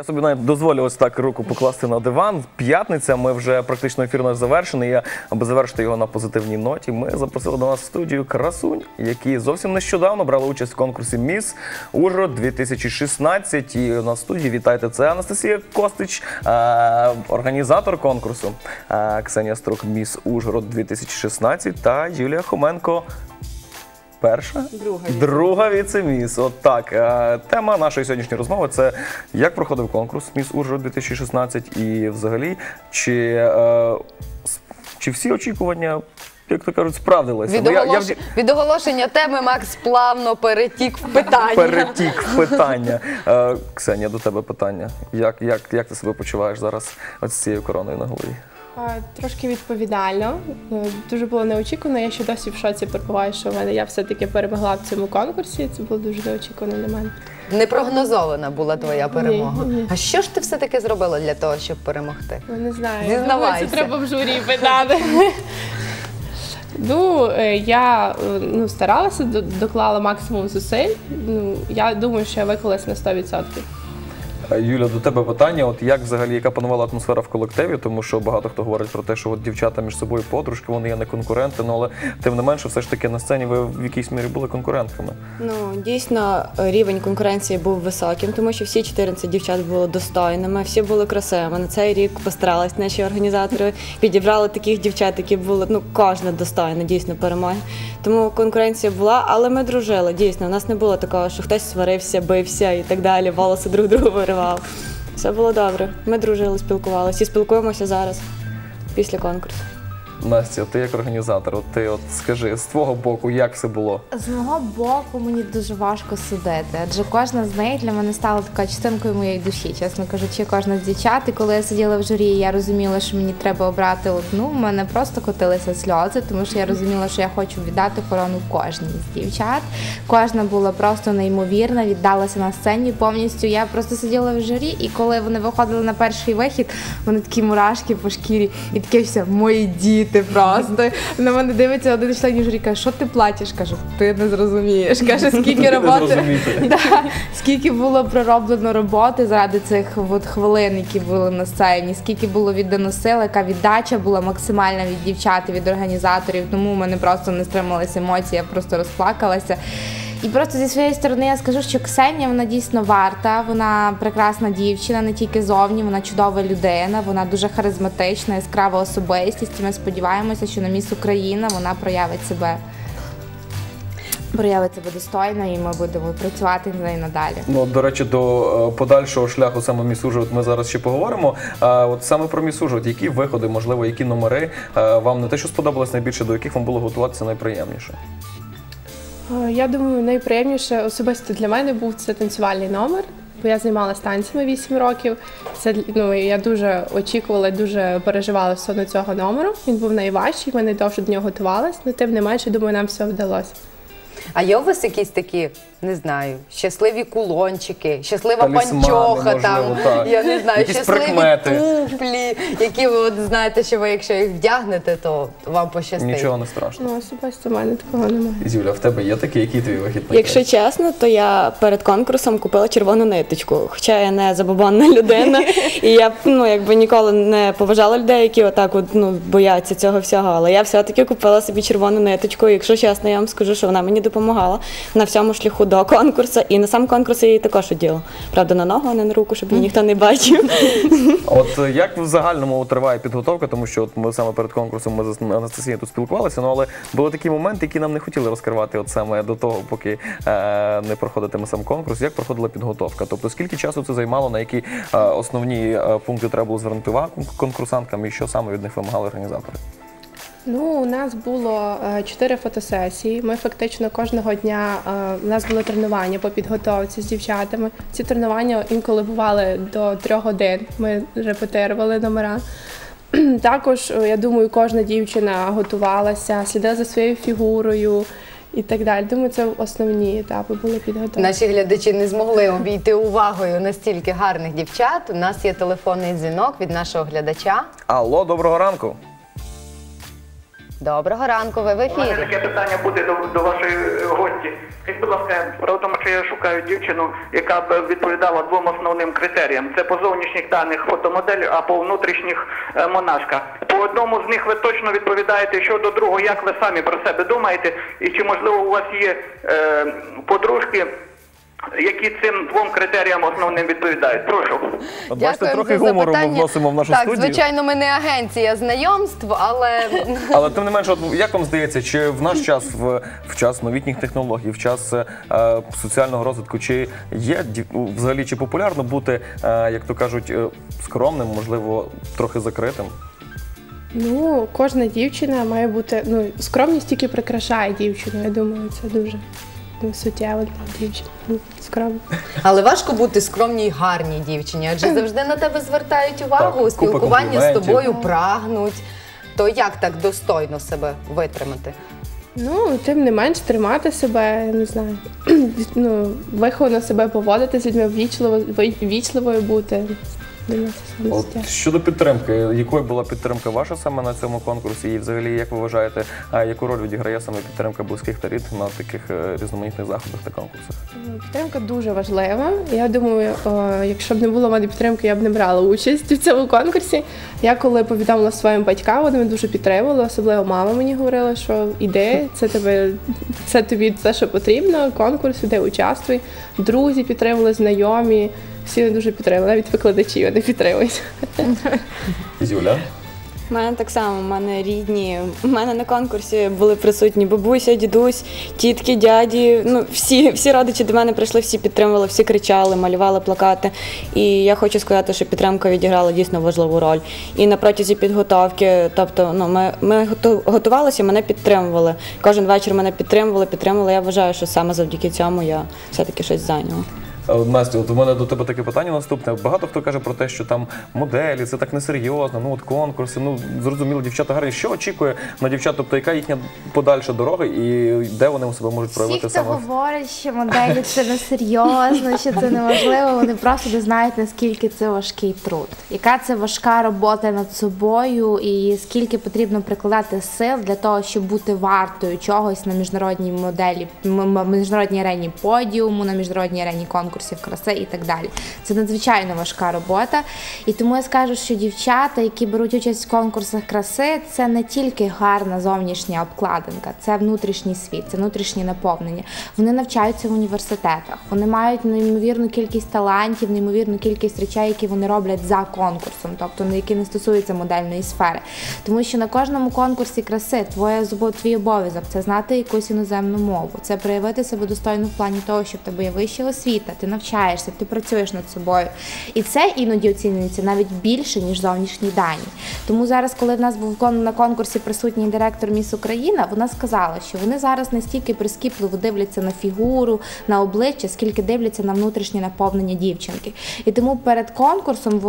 Я собі навіть дозволю ось так руку покласти на диван. П'ятниця, ми вже практично ефір наш завершений. Я, аби завершити його на позитивній ноті, ми запросили до нас в студію красунь, які зовсім нещодавно брали участь в конкурсі Міс Ужгород 2016. І у нас студії вітайте. Це Анастасія Костич, е, організатор конкурсу. е, Ксенія Струк Міс Ужгород 2016 та Юлія Хоменко. Перша Друга друга віце-міс. От так. Е, Тема нашої сьогоднішньої розмови це як проходив конкурс Міс Ужгород 2016 і взагалі чи, е, чи всі очікування, як то кажуть, справдилися. Від, Бо я- Від оголошення теми Макс плавно перетік в питання. Перетік в питання. Е, Ксенія, до тебе питання. Як, як, як ти себе почуваєш зараз з цією короною на голові? Трошки відповідально. Е, Дуже було неочікувано. Я ще досі в шоці перебуваю, що в мене я все-таки перемогла в цьому конкурсі. Це було дуже неочікувано для мене. Непрогнозована була твоя перемога. ні. А що ж ти все-таки зробила для того, щоб перемогти? Ну, не знаю. Думаю, це треба в журі питати. Ну, е, я е, ну, старалася, доклала максимум зусиль. Ну, я думаю, що я виклалась на 100%. Е, Юля, до тебе питання: от як взагалі яка панувала атмосфера в колективі? Тому що багато хто говорить про те, що от дівчата між собою подружки, вони є не конкуренти, ну але тим не менше, все ж таки на сцені ви в якійсь мірі були конкурентками. Ну дійсно рівень конкуренції був високим, тому що всі 14 дівчат були достойними, всі були красивими. На цей рік постарались наші організатори, підібрали таких дівчат, які були ну кожна достойна дійсно перемоги. Тому конкуренція була, але ми дружили. Дійсно, у нас не було такого, що хтось сварився, бився і так далі, волоси друг другу виривав. Все було добре. Ми дружили, спілкувалися і спілкуємося зараз після конкурсу. Настя, ти як організатор, ти от скажи з твого боку, як все було? З мого боку мені дуже важко судити, адже кожна з них для мене стала така частинкою моєї душі, чесно кажучи, кожна з дівчат. І коли я сиділа в журі, я розуміла, що мені треба обрати одну. в мене просто котилися сльози, тому що я розуміла, що я хочу віддати корону кожній з дівчат. Кожна була просто неймовірна, віддалася на сцені повністю. Я просто сиділа в журі, і коли вони виходили на перший вихід, вони такі мурашки по шкірі, і таке все, мої діти просто. На мене дивиться один член журі, каже, що ти платиш? Кажу, ти не зрозумієш. Каже, скільки роботи. Да, скільки було пророблено роботи заради цих от хвилин, які були на сцені, скільки було віддано сил, яка віддача була максимальна від дівчат від організаторів. Тому в мене просто не стрималися емоції, я просто розплакалася. І просто зі своєї сторони я скажу, що Ксенія вона дійсно варта, вона прекрасна дівчина, не тільки зовні, вона чудова людина, вона дуже харизматична, яскрава особистість. Ми сподіваємося, що на міс Україна вона проявить себе. Проявить себе достойно, і ми будемо працювати з нею надалі. Ну, до речі, до е, подальшого шляху саме Міс ми зараз ще поговоримо. А от саме про Міс Ужгород, які виходи, можливо, які номери е, вам не те, що сподобалось найбільше, до яких вам було готуватися найприємніше? Е, Я думаю, найприємніше особисто для мене був це танцювальний номер, бо я займалася танцями 8 років. Це ну я дуже очікувала, дуже переживала стосовно цього номеру. Він був найважчий, ми найдовше до нього готувалися, але тим не менше, думаю, нам все вдалося. А є у вас якісь такі, не знаю, щасливі кулончики, щаслива Талісмани, панчоха, там, можливо, так. я не знаю, Якісь щасливі прикмети. туфлі, які ви от знаєте, що ви, якщо їх вдягнете, то вам пощастить. Нічого не страшно. Ну особисто в мене такого немає. Юля, в тебе є такий, який твій вихід? Якщо чесно, то я перед конкурсом купила червону ниточку. Хоча я не забобонна людина, і я ну якби ніколи не поважала людей, які отак от, ну, бояться цього всього. Але я все-таки купила собі червону ниточку. І якщо чесно, я вам скажу, що вона мені допомагала на всьому шляху до конкурсу. І на сам конкурс її також оділа. Правда, на ногу, а не на руку, щоб її ніхто не бачив. От е, як в загальному триває підготовка, тому що от ми саме перед конкурсом ми з Анастасією тут спілкувалися, ну але були такі моменти, які нам не хотіли розкривати, от саме до того, поки е, не проходитиме сам конкурс. Як проходила підготовка? Тобто скільки часу це займало, на які е, основні е, пункти треба було звернути увагу конкурсанткам, і що саме від них вимагали організатори? Ну, у нас було е, чотири фотосесії. Ми фактично кожного дня е, у нас було тренування по підготовці з дівчатами. Ці тренування інколи бували до трьох годин. Ми репетирували номера. Також, е, я думаю, кожна дівчина готувалася, слідила за своєю фігурою і так далі. Думаю, це основні етапи були підготовки. Наші глядачі не змогли обійти увагою настільки гарних дівчат. У нас є телефонний дзвінок від нашого глядача. Алло, доброго ранку. Доброго ранку, ви в У мене таке питання буде до, до вашої е, гості. Скажіть, будь ласка, в тому, що я шукаю дівчину, яка б відповідала двом основним критеріям: це по зовнішніх даних фотомодель, а по внутрішніх е, монашка. По одному з них ви точно відповідаєте, що до другого, як ви самі про себе думаєте, і чи можливо у вас є е, подружки, які цим двом критеріям основним відповідають? Прошу. От бачите, Дякуємо трохи за гумору ми запитання. вносимо в нашу так, студію. звичайно, ми не агенція знайомств, але Але тим не менше, от як вам здається, чи в наш час, в, в час новітніх технологій, в час е, соціального розвитку, чи є взагалі чи популярно бути, е, як то кажуть, е, скромним, можливо, трохи закритим? Ну, кожна дівчина має бути. Ну, скромність тільки прикрашає дівчину. Я думаю, це дуже суттєво для дівчини. Ну, скромно. Але важко бути скромній й гарній дівчині, адже завжди на тебе звертають увагу, Так, у купа спілкуванні з компліментів. тобою прагнуть. То як так достойно себе витримати? Ну, тим не менш, тримати себе, я не знаю. ну, виховано себе поводити з людьми, ввічливо, ввічливою бути. От щодо підтримки, якою була підтримка ваша саме на цьому конкурсі? І взагалі, як ви вважаєте, а яку роль відіграє саме підтримка близьких та рід на таких е, різноманітних заходах та конкурсах? Підтримка дуже важлива. Я думаю, якщо б не було в мене підтримки, я б не брала участь в цьому конкурсі. Я коли повідомила своїм батькам, вони мене дуже підтримували, особливо мама мені говорила, що іди, це тебе, це тобі все, що потрібно. Конкурс, іди, участвуй. Друзі підтримували, знайомі. Всі мене дуже підтримували, навіть викладачі вони підтримують. Юля? У мене так само, у мене рідні. У мене на конкурсі були присутні бабуся, дідусь, тітки, дяді. Ну, всі, всі родичі до мене прийшли, всі підтримували, всі кричали, малювали плакати. І я хочу сказати, що підтримка відіграла дійсно важливу роль. І на протязі підготовки, тобто, ну, ми, ми готувалися, мене підтримували. Кожен вечір мене підтримували, підтримували. Я вважаю, що саме завдяки цьому я все-таки щось зайняла. Настя, от у мене до тебе таке питання наступне. Багато хто каже про те, що там моделі, це так несерйозно, ну от конкурси, ну зрозуміло, дівчата гарні. Що очікує на дівчат? Тобто, яка їхня подальша дорога і де вони себе можуть Всі, проявити хто говорить, що моделі це не серйозно, що це неважливо, вони просто не знають, наскільки це важкий труд, яка це важка робота над собою, і скільки потрібно прикладати сил для того, щоб бути вартою чогось на міжнародній моделі, міжнародній арені подіуму, на міжнародній арені конкурсів краси і так далі. Це надзвичайно важка робота. І тому я скажу, що дівчата, які беруть участь в конкурсах краси, це не тільки гарна зовнішня обкладинка, це внутрішній світ, це внутрішнє наповнення. Вони навчаються в університетах, вони мають неймовірну кількість талантів, неймовірну кількість речей, які вони роблять за конкурсом, тобто на які не стосуються модельної сфери. Тому що на кожному конкурсі краси твоє твій обов'язок це знати якусь іноземну мову, це проявити себе достойно в плані того, що в тебе є вища освіта, ти навчаєшся, ти працюєш над собою. І це іноді оцінюється навіть більше, ніж зовнішні дані. Тому зараз, коли в нас був на конкурсі присутній директор Міс Україна, вона сказала, що вони зараз настільки прискіпливо дивляться на фігуру, на обличчя, скільки дивляться на внутрішнє наповнення дівчинки. І тому перед конкурсом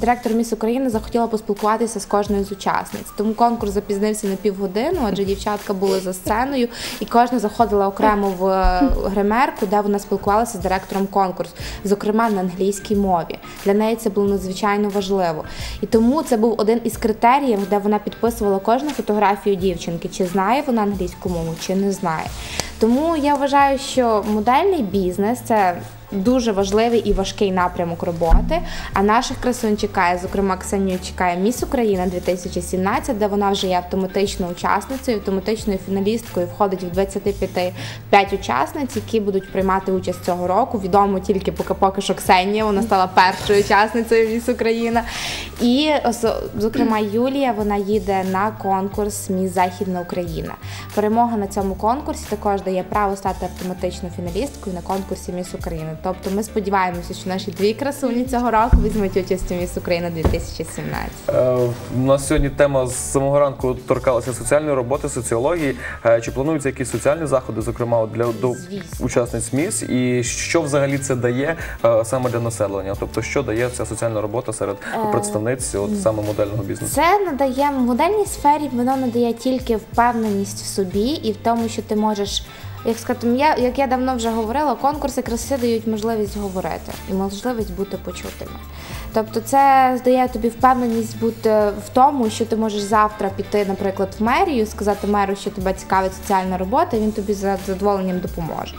директор Міс України захотіла поспілкуватися з кожною з учасниць. Тому конкурс запізнився на півгодину, адже дівчатка були за сценою, і кожна заходила окремо в е, гримерку, де вона спілкувалася з директором конкурсу, зокрема на англійській мові. Для неї це було надзвичайно важливо. І тому це був один із критеріїв, де вона підписувала кожну фотографію дівчинки, чи знає вона англійську мову, чи не знає. Тому я вважаю, що модельний бізнес це. Дуже важливий і важкий напрямок роботи. А наших красунь чекає, зокрема, Ксенію чекає Міс Україна 2017, де вона вже є автоматичною учасницею, автоматичною фіналісткою. Входить в 25 5 учасниць, які будуть приймати участь цього року. Відомо тільки поки поки що Ксенія, вона стала першою учасницею Міс Україна. І зокрема Юлія вона їде на конкурс Міс Західна Україна. Перемога на цьому конкурсі також дає право стати автоматичною фіналісткою на конкурсі Міс України. Тобто ми сподіваємося, що наші дві красуні цього року візьмуть участь у Міс Україна 2017. Е, У нас сьогодні тема з самого ранку торкалася соціальної роботи, соціології. Е, Чи плануються якісь соціальні заходи, зокрема от для до Звісно. учасниць МІС? І що взагалі це дає е, саме для населення? Тобто, що дає ця соціальна робота серед представниць от саме модельного бізнесу? Це надає в модельній сфері, воно надає тільки впевненість в собі і в тому, що ти можеш як сказати, я, як я давно вже говорила, конкурси краси дають можливість говорити і можливість бути почутими. Тобто це дає тобі впевненість бути в тому, що ти можеш завтра піти, наприклад, в мерію, сказати меру, що тебе цікавить соціальна робота, і він тобі з задоволенням допоможе.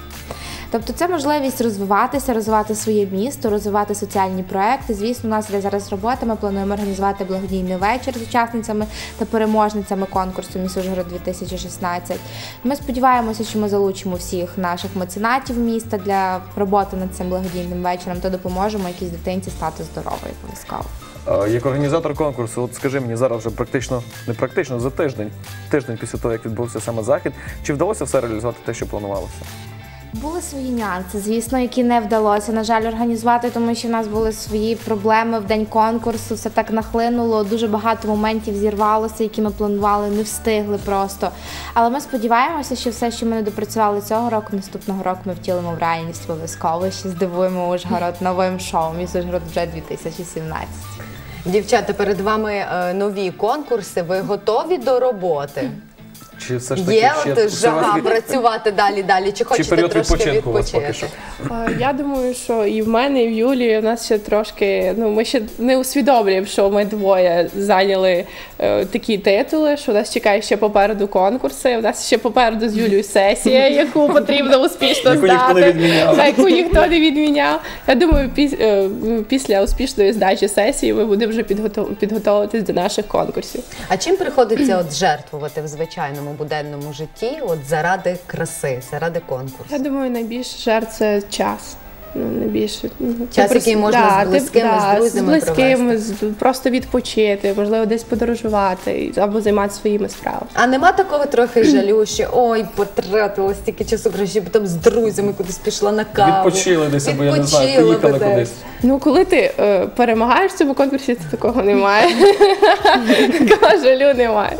Тобто це можливість розвиватися, розвивати своє місто, розвивати соціальні проекти. Звісно, у нас є зараз робота. Ми плануємо організувати благодійний вечір з учасницями та переможницями конкурсу Міс Ужгород 2016. Ми сподіваємося, що ми залучимо всіх наших меценатів міста для роботи над цим благодійним вечором та допоможемо якійсь дитинці стати здоровою обов'язково. Як організатор конкурсу, от скажи мені зараз вже практично, не практично, за тиждень, тиждень після того, як відбувся саме захід, чи вдалося все реалізувати те, що планувалося? Були свої нюанси, звісно, які не вдалося, на жаль, організувати, тому що в нас були свої проблеми в день конкурсу. Все так нахлинуло. Дуже багато моментів зірвалося, які ми планували, не встигли просто. Але ми сподіваємося, що все, що ми не допрацювали цього року, наступного року ми втілимо в реальність обов'язково. Ще здивуємо Ужгород новим шоу. Міс Ужгород вже 2017. Дівчата, перед вами е, нові конкурси. Ви готові до роботи? Чи все ж таки Є ще- от у жага вас від- працювати далі, далі? Чи чи хочете період трошки відпочинку у вас поки що? відпочити? Е, Я думаю, що і в мене, і в Юлії у нас ще трошки. Ну ми ще не усвідомлюємо, що ми двоє зайняли е, такі титули, що нас чекає ще попереду конкурси. У нас ще попереду з Юлією сесія, яку потрібно успішно Яку ніхто не здати. відміняв. Та, яку ніхто не відміняв. Я думаю, піс- е, після успішної здачі сесії ми будемо вже підготов- підготовитись до наших конкурсів. А чим приходиться от жертвувати в звичайному буденному житті, от заради краси, заради конкурсу? Я думаю, найбільше жертв це час. Ну, найбільше ну, Час, ти який можна з ти- близькими, з друзями з близькими, провести. просто відпочити, можливо, десь подорожувати або займатися своїми справами. А нема такого трохи жалю, що ой, потратила стільки часу краще, б там з друзями кудись пішла на каву. Відпочили десь, або я не знаю, поїхали десь. кудись. Ну, коли ти е, перемагаєш в цьому конкурсі, то такого немає. Такого жалю немає.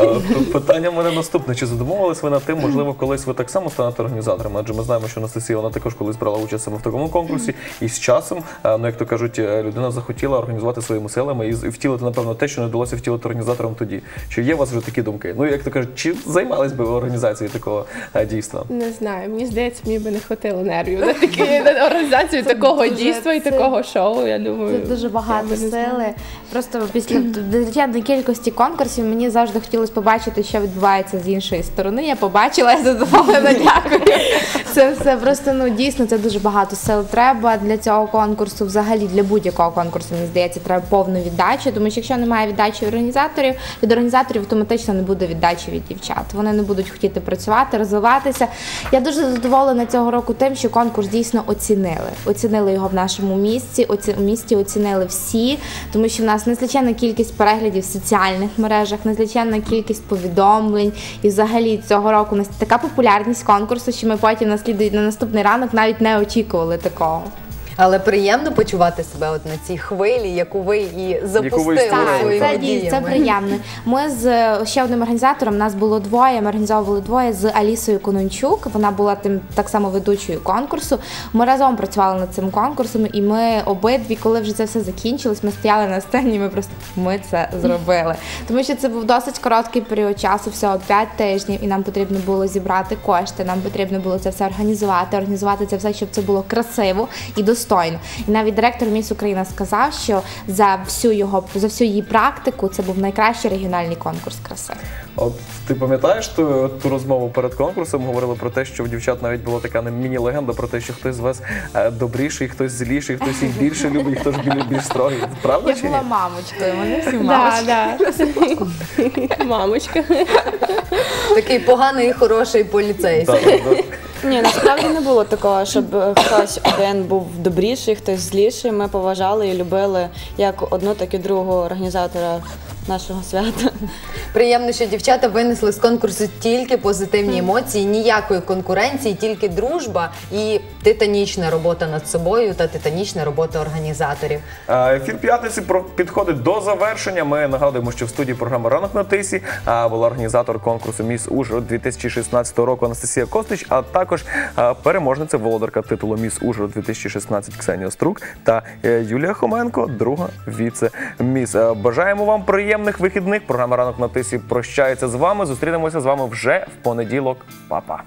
Е, Питання в мене наступне. Чи задумувались ви над тим, можливо, колись ви так само станете організаторами? Адже ми знаємо, що Анастасія вона також колись брала участь саме в такому конкурсі, і з часом, е, ну як то кажуть, е, людина захотіла організувати своїми силами і втілити, напевно, те, що не вдалося втілити організаторам тоді. Чи є у вас вже такі думки? Ну як то кажуть, чи займались би ви організацією такого е, дійства? Не знаю, мені здається, мені би не хватило нервів на такі на організацію такого дуже- дійства і це- такого шоу. Я думаю, Це дуже багато сили. Просто після надзвичайної кількості конкурсів мені завжди хотілося побачити, що відбувається з іншої сторони. Я побачила, я задоволена, дякую. Це все просто ну дійсно це дуже багато сил треба для цього конкурсу. Взагалі для будь-якого конкурсу мені здається, треба повну віддачу. Тому що якщо немає віддачі організаторів, від організаторів автоматично не буде віддачі від дівчат. Вони не будуть хотіти працювати, розвиватися. Я дуже задоволена цього року тим, що конкурс дійсно оцінили. Оцінили його в нашому місці. Оці місті оцінили всі, тому що в нас незліченна кількість переглядів в соціальних мережах, незліченна кількість повідомлень. І взагалі цього року у нас така популярність конкурсу, що ми потім на слідуй- на наступний ранок навіть не очікували такого. Але приємно почувати себе от на цій хвилі, яку ви і запустили своїми це, дій- це діями. приємно. Ми з е, ще одним організатором, нас було двоє. Ми організовували двоє з Алісою Конончук. Вона була тим так само ведучою конкурсу. Ми разом працювали над цим конкурсом, і ми обидві, коли вже це все закінчилось, ми стояли на сцені. і Ми просто ми це зробили. Тому що це був досить короткий період часу, всього 5 тижнів, і нам потрібно було зібрати кошти. Нам потрібно було це все організувати, організувати це все, щоб це було красиво і достойно. І навіть директор Міс Україна сказав, що за всю його за всю її практику це був найкращий регіональний конкурс краси. От ти пам'ятаєш ту, ту розмову перед конкурсом? Говорили про те, що в дівчат навіть була така не міні-легенда про те, що хтось з вас е, добріший, хтось зліший, хтось їх більше любить, хтось більш, більш строгий. Правда Я чи ні? була мамочкою, вони всі мамочки. Мамочка. Такий поганий і хороший поліцейський. Ні, насправді не було такого, щоб е, хтось один був добріший, хтось зліший. Ми поважали і любили як одну, так і другу організатора нашого свята. Приємно, що дівчата винесли з конкурсу тільки позитивні емоції, ніякої конкуренції, тільки дружба і титанічна робота над собою та титанічна робота організаторів. Е, Ефір п'ятниці про- підходить до завершення. Ми нагадуємо, що в студії програми Ранок на тисі а, була організатор конкурсу Міс Ужгород 2016 року Анастасія Костич, а також а, переможниця володарка титулу Міс Ужгород 2016 Ксенія Струк та е, Юлія Хоменко, друга віце-міс. Е, Бажаємо вам приємних вихідних. Програма Ранок на тисі прощається з вами. Зустрінемося з вами вже в понеділок. Па-па.